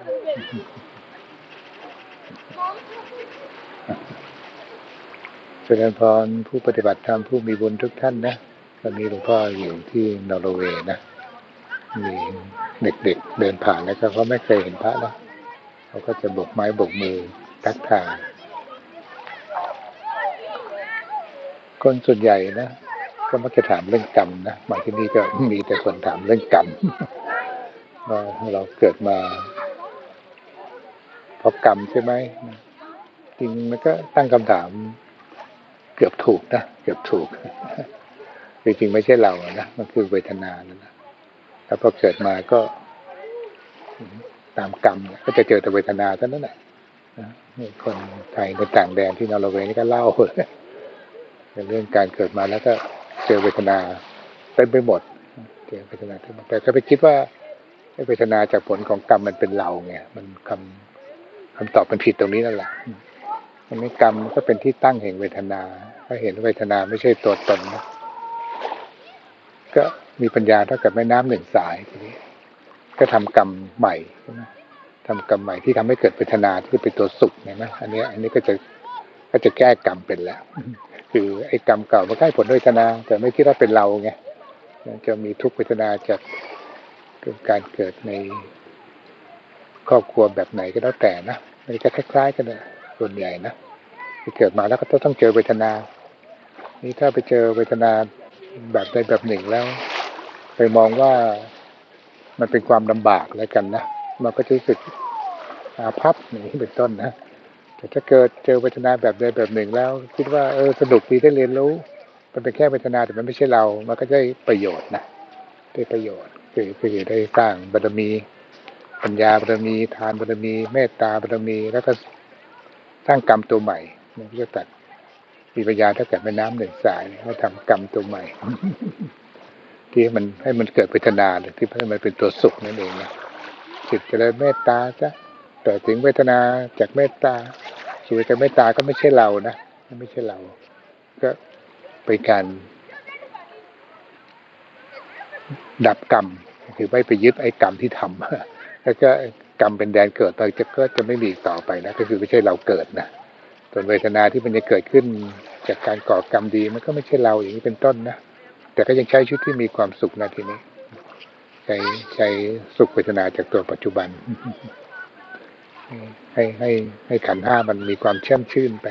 เจริญพรผู้ปฏิบัติธรรมผู้มีบุญทุกท่านนะตอนนี้หลวงพ่ออยู่ที่นอร์เวย์นะ มีเด็กๆเดินผ่านแล้วก็เขาไม่เคยเห็นพระนะเขาก็จะบกไม้บกมือทักทายคนส่วนใหญ่นะก็มักจะถามเรื่องกรรมนะมาที่นี่ก็มีแต่คนถามเรื่องกรรมว่าเราเกิดมา เพราะกรรมใช่ไหมจริงมันก็ตั้งคำถาม เกือบถูกนะเกือบถูกจริงๆไม่ใช่เรานะมันคือเวทนานั่นนะแล้วพอเกิดมาก็ตามกรรมเนี่ยก็จะเจอแต่เวทนาเท่านั้นแหละนี่คนไทยในต่างแดนที่นอร์เวย์นี่ก็เล่าในเรื่องการเกิดมาแล้วก็เจอเวทนาเต็มไปหมดเจอเวทนาเต็มหมดแต่ก็ไปคิดว่าเวทนาจากผลของกรรมมันเป็นเราไงมันคำ คำตอบมันผิดตรงนี้นั่นแหละมันไม่กรรมก็เป็นที่ตั้งแห่งเวทนาถ้าเห็นเวทนาไม่ใช่ตัวตนนะก็มีปัญญาเท่ากับแม่น้ำหนึ่งสายทีนี้ ก็ทำกรรมใหม่ใช่ไหมทำกรรมใหม่ที่ทำให้เกิดเวทนาที่เป็นตัวสุขเนี่ยนะอันนี้ อันนี้ก็จะก็จะแก้กรรมเป็นแล้ว คือไอ้กรรมเก่ามันก็ให้ผลเวทนา แต่ไม่คิดว่าเป็นเราไงจะมีทุกเวทนาจากการเกิดในครอบครัวแบบไหนก็แล้วแต่นะ มันจะคล้าย ๆ กันนะส่วนใหญ่นะที่เกิดมาแล้วก็ต้องเจอเวทนา นี่ถ้าไปเจอเวทนาแบบใดแบบหนึ่งแล้ว ไปมองว่ามันเป็นความลำบากแล้วกันนะมันก็จะรู้สึกอาภัพอย่างนี้เป็นต้นนะแต่ถ้าเกิดเจอเวทนาแบบใดแบบหนึ่งแล้ว คิดว่าเออสนุกดีได้เรียนรู้ มันเป็นแค่เวทนาแต่มันไม่ใช่เรา มันก็ได้ประโยชน์นะได้ประโยชน์คือคือได้สร้างบารมี ปัญญาบารมี ทานบารมี เมตตาบารมี แล้วก็สร้างกรรมตัวใหม่มันก็จะตัดมีปัญญาเท่ากับแม่น้ำหนึ่งสายให้ทำกรรมตัวใหม่ ที่มันให้มันเกิดเวทนาหรือที่ให้มันเป็นตัวสุขนั่นเองนะจิตจะเลยเมตตาซะแต่ถึงเวทนาจากเมตตาชีวิตจากเมตตาก็ไม่ใช่เรานะไม่ใช่เรา ก็เป็นการดับกรรมคือไม่ไปยึดไอ้กรรมที่ทำ แล้วก็กรรมเป็นแดนเกิดต่อจะก็จะไม่มีอีกต่อไปนะ ก็คือไม่ใช่เราเกิดนะส่วนเวทนาที่มันจะเกิดขึ้นจากการก่อกรรมดีมันก็ไม่ใช่เราอย่างนี้เป็นต้นนะแต่ก็ยังใช้ชีวิตที่มีความสุขนะทีนี้ ใช้ใช้สุขเวทนาจากตัวปัจจุบัน ให้ให้ให้ขันห้ามันมีความแช่มชื่นไป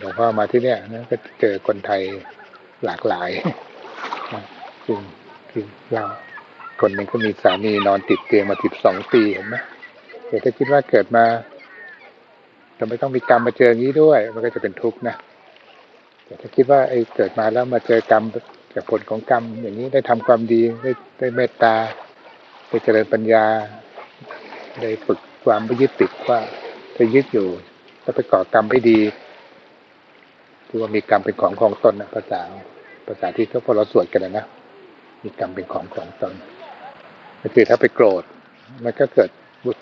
หลวงพ่อมาที่เนี่ยนะก็เจอคนไทยหลากหลายคือคือเรา คนหนึ่งก็มีสามีนอนติดเตียงมาสิบสองปีเห็นไหมแต่ถ้าคิดว่าเกิดมาทำไมต้องมีกรรมมาเจออย่างนี้ด้วย มันก็จะเป็นทุกข์นะแต่ถ้าคิดว่าไอ้เกิดมาแล้วมาเจอกรรมจากผลของกรรม อย่างนี้ได้ทำความดีได้ได้เมตตาได้เจริญปัญญาได้ฝึกความไม่ยึดติดว่าจะยึดอยู่ถ้าไปก่อกรรมไม่ดีคือว่ามีกรรมเป็นของของตนนะภาษาภาษาที่พวกเราสวดกันนะมีกรรมเป็นของของตน คือถ้าไปโกรธ มันก็เกิด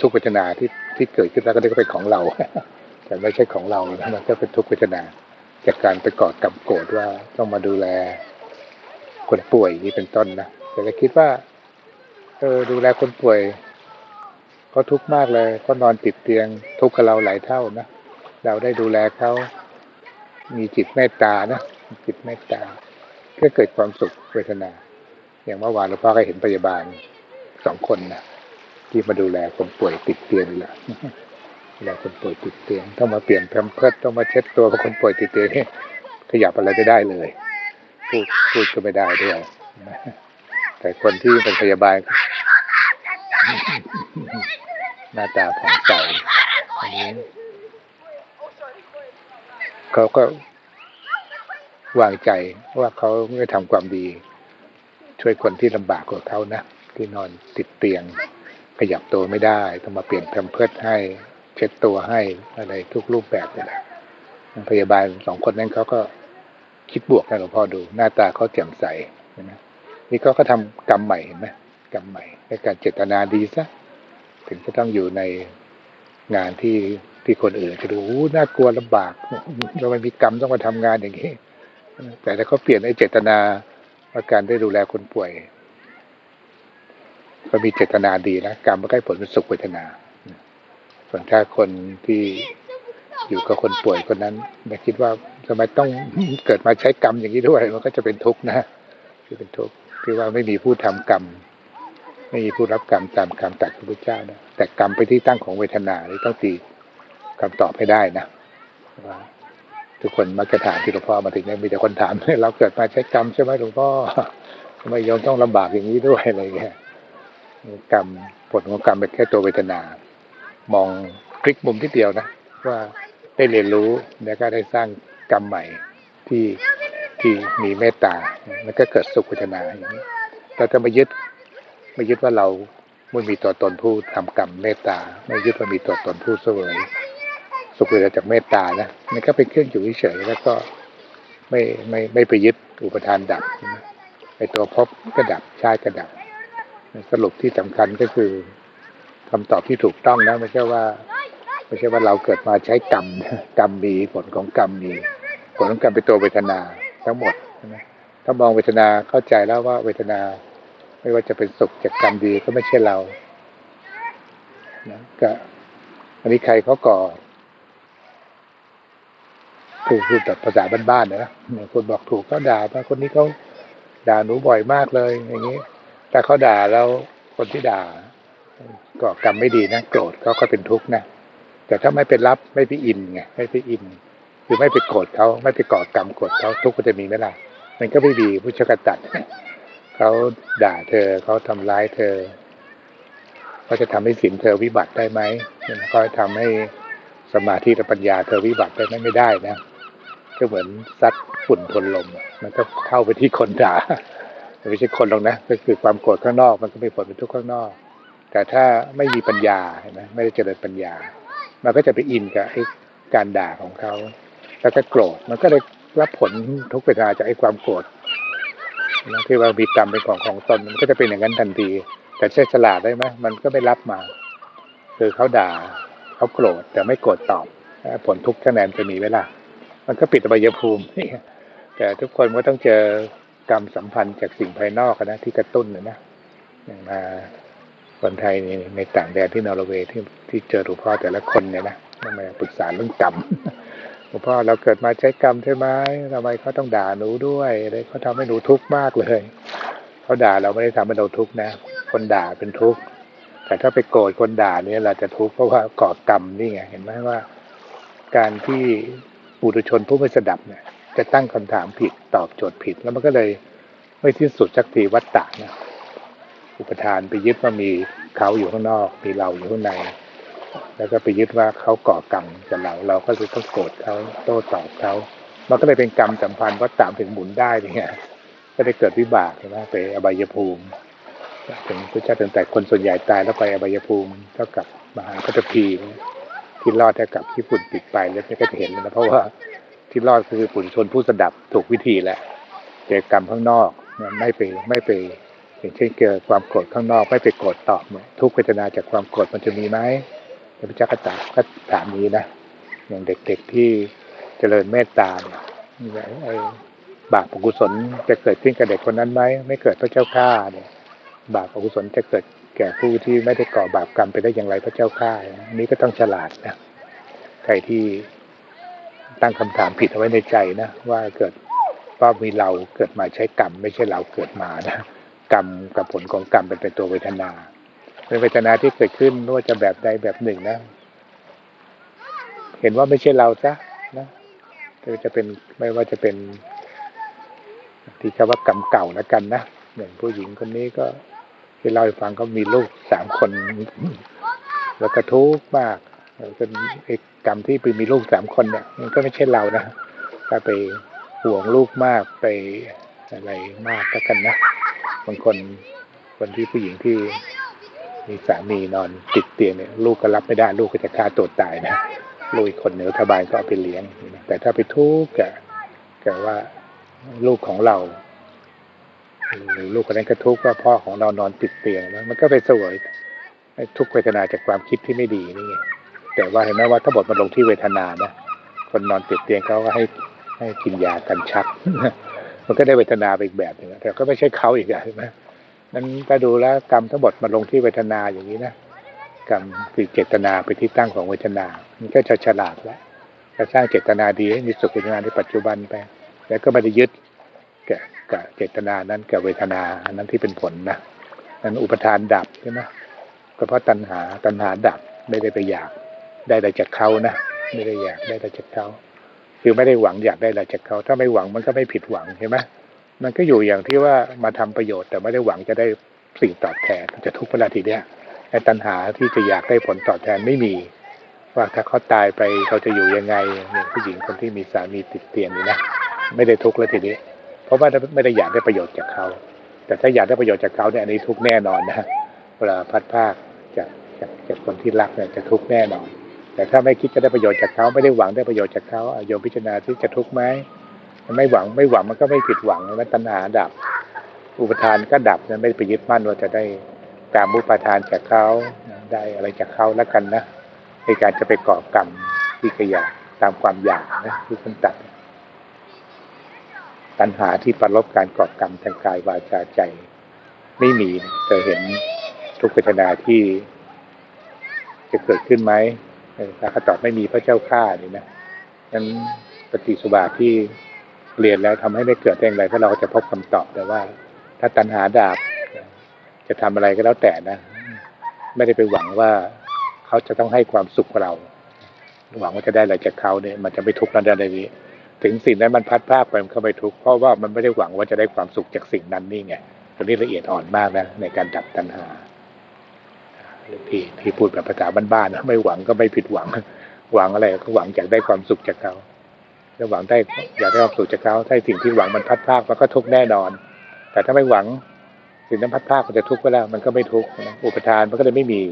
ทุกขเวทนาที่ที่เกิดขึ้นแล้วก็เรียกว่าเป็นของเรา แต่ไม่ใช่ของเรานะมันก็เป็นทุกขเวทนาจากการไปก่อกรรมโกรธว่าต้องมาดูแล คนป่วยนี่เป็นต้นนะแต่ก็คิดว่าเออดูแลคนป่วยเขาทุกข์มากเลยเขานอนติดเตียง ทุกข์กับเราหลายเท่านะเราได้ดูแลเขามีจิตเมตตานะจิตเมตตาก็เกิดความสุขเวทนา อย่างเมื่อวานหลวงพ่อก็เห็นพยาบาล สองคนนะที่มาดูแลคนป่วยติดเตียงนี่แหละดูแลคนป่วยติดเตียงต้องมาเปลี่ยนแพมเพิร์สต้องมาเช็ดตัวกับคนป่วยติดเตียงนี่ขยับอะไรไม่ได้เลยพูดพูดก็ไม่ได้ด้วยแต่คนที่เป็นพยาบาลหน้าตาผ่องใสอันนี้เขาก็วางใจว่าเขาไม่ทำความดี ช่วยคนที่ลำบากกว่าเขานะ ที่นอนติดเตียง ขยับตัวไม่ได้ ต้องมาเปลี่ยนแพมเพิร์สให้เช็ดตัวให้อะไรทุกรูปแบบเลยนะพยาบาลสองคนนั้นเขาก็คิดบวกนะหลวงพ่อดู หน้าตาเขาแจ่มใสเห็นไหมนี่เขาก็ทำกรรมใหม่เห็นไหมกรรมใหม่ในการเจตนาดีซะถึงจะต้องอยู่ในงานที่ที่คนอื่นจะดูน่ากลัวลำบากเราไม่มีกรรมต้องมาทำงานอย่างนี้แต่ถ้าเขาเปลี่ยนไอ้เจตนาว่าการได้ดูแลคนป่วย ก็มีเจตนาดีนะกรรมมันก็ให้ผลเป็นสุขเวทนา ส่วนถ้าคนที่อยู่กับคนป่วยคนนั้นไม่คิดว่าทำไมต้องเกิดมาใช้กรรมอย่างนี้ด้วย มันก็จะเป็นทุกข์นะคือเป็นทุกข์ที่ว่าไม่มีผู้ทำกรรม ไม่มีผู้รับกรรมตามคำตรัสของพระเจ้านะแต่กรรมไปที่ตั้งของเวทนานี่ต้องตีคำตอบให้ได้นะว่าทุกคนมักจะถามที่หลวงพ่อมาถึงเนี่ยมีแต่คนถามเราเกิดมาใช้กรรมใช่ไหมหลวงพ่อทำไมโยมต้องลำบากอย่างนี้ด้วยอะไรเงี้ย กรรมผลของกรรมเป็นแค่ตัวเวทนา มองคลิกมุมที่เดียวนะว่าได้เรียนรู้แล้วก็ได้สร้างกรรมใหม่ที่ที่มีเมตตาแล้วก็เกิดสุขเวทนาอย่างนี้เราจะมายึดไม่ยึดว่าเราไม่มีตัวตนผู้ทำกรรมเมตตา ไม่ยึดว่ามีตัวตนผู้เสวยสุขเวทนาจากเมตตานะมันก็เป็นเครื่องอยู่เฉยแล้วก็ไม่ไม่ไม่ไปยึดอุปทานดับไอตัวพบก็ดับชาติก็ดับ สรุปที่สำคัญก็คือคำตอบที่ถูกต้องนะไม่ใช่ว่าไม่ใช่ว่าเราเกิดมาใช้กรรมกรรมมีผลของกรรมมีผลของกรรมเป็นตัวเวทนาทั้งหมดนะถ้ามองเวทนาเข้าใจแล้วว่าเวทนา ไม่ว่าจะเป็นสุขจากกรรมดีก็ไม่ใช่เรานะก็อันนี้ใครเขาก่อถูกพูดแบบภาษาบ้านๆนะคนบอกถูกเขาด่าว่าคนนี้เขาด่าหนูบ่อยมากเลยอย่างนี้ แต่เขาด่าแล้วคนที่ด่าก่อกรรมไม่ดีนะโกรธเขาก็เป็นทุกข์นะแต่ถ้าไม่ไปรับไม่ไปอินไงไม่ไปอินคือไม่ไปโกรธเขาไม่ไปก่อกรรมโกรธเขาทุกข์ก็จะมีไหมล่ะมันก็ไม่ดีพุทธกตัดเขาด่าเธอเขาทำร้ายเธอเขาจะทำให้ศีลเธอวิบัติได้ไหมเขาจะทำให้สมาธิและปัญญาเธอวิบัติได้ไหมไม่ได้นะก็เหมือนซัดฝุ่นทนลม มันก็เข้าไปที่คนด่า ไม่ใช่คนหรอกนะก็คือความโกรธข้างนอก มันก็มีผลเป็นทุกข์ข้างนอก แต่ถ้าไม่มีปัญญาเห็นไหมไม่ได้เจริญปัญญา มันก็จะไปอินกับไอ้การด่าของเขาแล้วก็โกรธมันก็เลยรับผลทุกเวลาจากไอ้ความโกรธนะที่ว่ามีกรรมเป็นของของตนมันก็จะเป็นอย่างนั้นทันที แต่ใช่ฉลาดได้ไหมมันก็ไม่รับมา คือเขาด่าเขาโกรธแต่ไม่โกรธตอบ ผลทุกข์คะแนนจะมีเวลามันก็ปิดอบายภูมิแต่ทุกคนก็ต้องเจอ กรรมสัมพันธ์จากสิ่งภายนอกอะนะที่กระตุ้นนะนะอย่างมาคนไทยในในต่างแดนที่นอร์เวย์ที่ที่เจอหลวงพ่อแต่ละคนเนี่ยนะมันมาปรึกษาเรื่องกรรมหลวงพ่อเราเกิดมาใช้กรรมใช่ไหมทำไมเขาต้องด่าหนูด้วยอะไรเขาทำให้หนูทุกข์มากเลยเขาด่าเราไม่ได้ทำให้เราทุกข์นะ คนด่าเป็นทุกข์แต่ถ้าไปโกรธคนด่าเนี่ยเราจะทุกข์เพราะว่าก่อกรรมนี่ไงเห็นไหมว่า การที่ปุถุชนผู้ไม่สดับเนี่ย จะตั้งคำถามผิดตอบโจทย์ผิด แล้วมันก็เลยไม่ที่สุดสักทีวัฏฏะนะอุปทานไปยึดว่ามีเขาอยู่ข้างนอก มีเราอยู่ข้างใน แล้วก็ไปยึดว่าเขาก่อกรรมกับเรา เราก็เลยต้องโกรธเขาโต้ตอบเขามันก็เลยเป็นกรรมสัมพันธ์วัฏฏะถึงหมุนได้เนี่ยก็ได้เกิดวิบากใช่ไหมไปอบายภูมิถึงพระเจ้าถึงแต่คนส่วนใหญ่ตายแล้วไปอบายภูมิเท่ากับมหากัตพีนที่รอดเท่ากับที่ฝุ่นปิดไปแล้วก็จะเห็นเลยนะเพราะว่า ที่รอดคือปุถุชนผู้สดับถูกวิธีแล้วเจอกรรมข้างนอกไม่ไปไม่ไปอย่างเช่นเกิดความโกรธข้างนอกไม่ไปโกรธตอบทุกเวทนาจากความโกรธมันจะมีไหมพระเจ้าก็ตรัสก็ถามนี้นะอย่างเด็กๆที่เจริญเมตตาเนี่ยบาปอกุศลจะเกิดขึ้นกับเด็กคนนั้นไหมไม่เกิดพระเจ้าข้าเนี่ยบาปอกุศลจะเกิดแก่ผู้ที่ไม่ได้ก่อบาปกรรมไปได้อย่างไรพระเจ้าข้าอันนี้ก็ต้องฉลาดนะใครที่ ตั้งคำถามผิดเอาไว้ในใจนะว่าเกิดว่ามีเราเกิดมาใช้กรรม ไม่ใช่เราเกิดมานะกรรมกับผลของกรรมเป็นเป็นตัวเวทนาเป็นเวทนาที่เกิดขึ้นไม่ว่าจะแบบใดแบบหนึ่งนะ เห็นว่าไม่ใช่เราซะนะจะเป็นไม่ว่าจะเป็นที่คำว่ากรรมเก่าแล้วกันนะอย่างผู้หญิงคนนี้ก็ที่เล่าให้ฟังก็มีลูกสามคน แล้วก็ทุกข์มาก เป็นไอ้กรรมที่ไปมีลูกสามคนเนี่ยมันก็ไม่ใช่เรานะถ้าไปห่วงลูกมากไปอะไรมากก็กันนะบางคนคนที่ผู้หญิงที่มีสามีนอนติดเตียงเนี่ยลูกก็รับไม่ได้ลูกก็จะฆ่าตัวตายนะลูกอีกคนเหนือทบายก็เอาไปเลี้ยง แต่ถ้าไปทุกข์กับกับว่าลูกของเราหรือลูกคนนั้นก็ทุกข์ว่าพ่อของเรานอนติดเตียงมันก็ไปสวยทุกขเวทนาจากความคิดที่ไม่ดีนี่ไง แต่ว่าเห็นไหมว่าถ้าบทมันลงที่เวทนานะคนนอนติดเตียงเขาก็ให้ให้กินยากันชัก มันก็ได้เวทนาไปอีกแบบหนึ่งแต่ก็ไม่ใช่เขาอีกอะใช่ไหมนั้นถ้าดูแล้วกรรมทั้งหมดมาลงที่เวทนาอย่างนี้นะกรรมคือเจตนาเป็นที่ตั้งของเวทนา มันก็จะฉลาดแล้วจะสร้างเจตนาดีให้มีสุขเวทนาในปัจจุบันไป แล้วก็ไม่ได้ยึดกับกับเจตนานั้นกับเวทนาอันนั้นที่เป็นผลนะนั้นอุปทานดับใช่ไหมก็เพราะตัณหาตัณหาดับไม่ได้ไปอยาก ได้อะไรจากเขานะไม่ได้อยากได้อะไรจากเขาคือไม่ได้หวังอยากได้อะไรจากเขาถ้าไม่หวังมันก็ไม่ผิดหวังใช่ไหมมันก็อยู่อย่างที่ว่ามาทำประโยชน์ แต่ไม่ได้หวังจะได้สิ่งตอบแทนจะทุกข์เวลาทีเนี้ยไอ้ตัณหาที่จะอยากได้ผลตอบแทนไม่มี ว่าถ้าเขาตายไปเขาจะอยู่ยังไงอย่างผู้หญิงคนที่มีสามีติดเตียงนี่นะไม่ได้ทุกข์แล้วทีนี้ เพราะว่าไม่ได้อยากได้ประโยชน์จากเขา แต่ถ้าอยากได้ประโยชน์จากเขาเนี่ยอันนี้ทุกข์แน่นอนนะเวลาพัดภาคจากจากจากคนที่รักเนี่ยจะทุกข์แน่นอน แต่ถ้าไม่คิดจะได้ประโยชน์จากเขาไม่ได้หวังได้ประโยชน์จากเขาอะโยมพิจารณาที่จะทุกข์ไหมมันไม่หวังไม่หวังมันก็ไม่ผิดหวังมันตัณหาดับ อุปทานก็ดับนะไม่ไปยึดมั่นว่าจะได้ตามอุปทานจากเขาได้อะไรจากเขาแล้วกันนะในการจะไปก่อกรรมที่ขยะตามความอยากนะที่คนตัดตัณหาที่ประลบการก่อกรรมทางกายวาจาใจ ไม่มีจะเห็นทุกเวทนาที่จะเกิดขึ้นไหม เออถ้าเขาตอบไม่มีพระเจ้าข้านี่นะนั้นปฏิสุบาทที่เรียนแล้วทำให้ไม่เกิดได้อย่างไรเพราเราจะพบคำตอบแต่ว่า ถ้าตัณหาดาบ จะทำอะไรก็แล้วแต่นะ ไม่ได้ไปหวังว่าเขาจะต้องให้ความสุขเรา หวังว่าจะได้อะไรจากเขาเนี่ย มันจะไม่ทุกข์นั่นใดนี้ถึงสิ่งนั้นมันพัดภาคไปมันก็ไม่ทุกข์เพราะว่ามันไม่ได้หวังว่าจะได้ความสุขจากสิ่งนั้นนี่ไงตรงนี้ละเอียดอ่อนมากนะในการดับตัณหา ที่ที่พูดแบบภาษาบ้านๆนะไม่หวังก็ไม่ผิดหวัง หวังอะไรก็หวังอยากได้ความสุขจากเขาถ้าหวังได้อยากได้ความสุขจากเขาถ้าสิ่งที่หวังมันพัดภาคมันก็ทุกข์แน่นอน แต่ถ้าไม่หวังสิ่งนั้นพัดภาคมันจะทุกข์ไปแล้ว มันก็ไม่ทุกข์อุปทานมันก็เลยไม่มี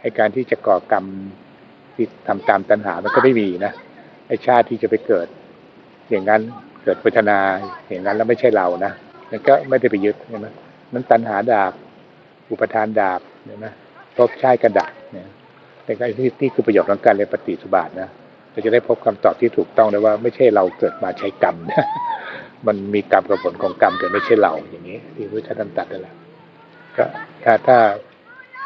ไอการที่จะก่อกรรมที่ทำตามตัณหามันก็ไม่มีนะไอชาติที่จะไปเกิด อย่างนั้นเกิดเวทนาอย่างนั้นแล้วไม่ใช่เรานะมันก็ไม่ได้ไปยึดใช่ไหมนั้นตัณหาดาบอุปทานดาบเห็นไหม พบชาติกระดับเนี่ยแต่ก็ที่นี่คือประโยชน์ของการเรียนปฏิสุบาทนะเราจะได้พบคำตอบที่ถูกต้องเลยว่า ไม่ใช่เราเกิดมาใช้กรรมนะมันมีกรรมกับผลของกรรมแต่ไม่ใช่เราอย่างนี้ที่พระเจ้าท่านตัดนั่นแหละก็ถ้าถ้า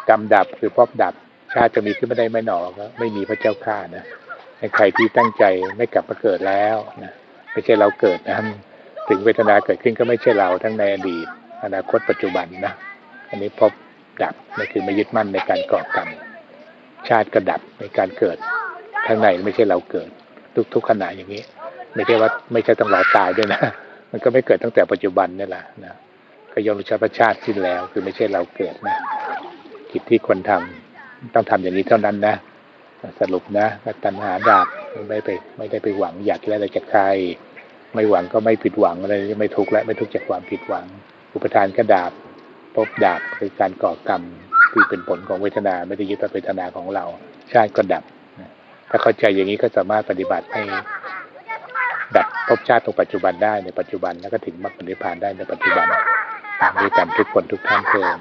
กรรมดับคือพบดับชาติจะมีขึ้นไม่ได้ไม่หนอก็ไม่มีพระเจ้าข้านะในใครที่ตั้งใจไม่กลับมาเกิดแล้วนะไม่ใช่เราเกิดนะถึงเวทนาเกิดขึ้นก็ไม่ใช่เราทั้งในอดีต อนาคตปัจจุบันนะอันนี้พบ ดับนั่นคือไม่ยึดมั่นในการก่อกรรม ชาติก็ดับในการเกิด ข้างในไม่ใช่เราเกิด ทุกทุกขณะอย่างนี้ ไม่ใช่ว่าไม่ใช่ต้องรอตายด้วยนะ มันก็ไม่เกิดตั้งแต่ปัจจุบันนี่แหละนะก็ยอมรู้ชาติชาติสิ้นแล้ว คือไม่ใช่เราเกิดนะกิจที่ควรทำต้องทำอย่างนี้เท่านั้นนะสรุปนะตัณหาดาบไม่ไป ไม่ได้ไปหวังอยากได้อะไรจากใคร ไม่หวังก็ไม่ผิดหวังอะไรไม่ทุกข์และไม่ทุกข์จากความผิดหวัง อุปทานก็ดาบ พบดาบคือการก่อกรรมที่เป็นผลของเวทนาไม่ได้ยึดว่าเวทนาของเรา ชาติก็ดับ ถ้าเข้าใจอย่างนี้ก็สามารถปฏิบัติให้ดับภพชาติตรงปัจจุบันได้ในปัจจุบันแล้วก็ถึงมรรคผลนิพพานได้ในปัจจุบันตามด้วยกันทุกคนทุกท่านเพื่อน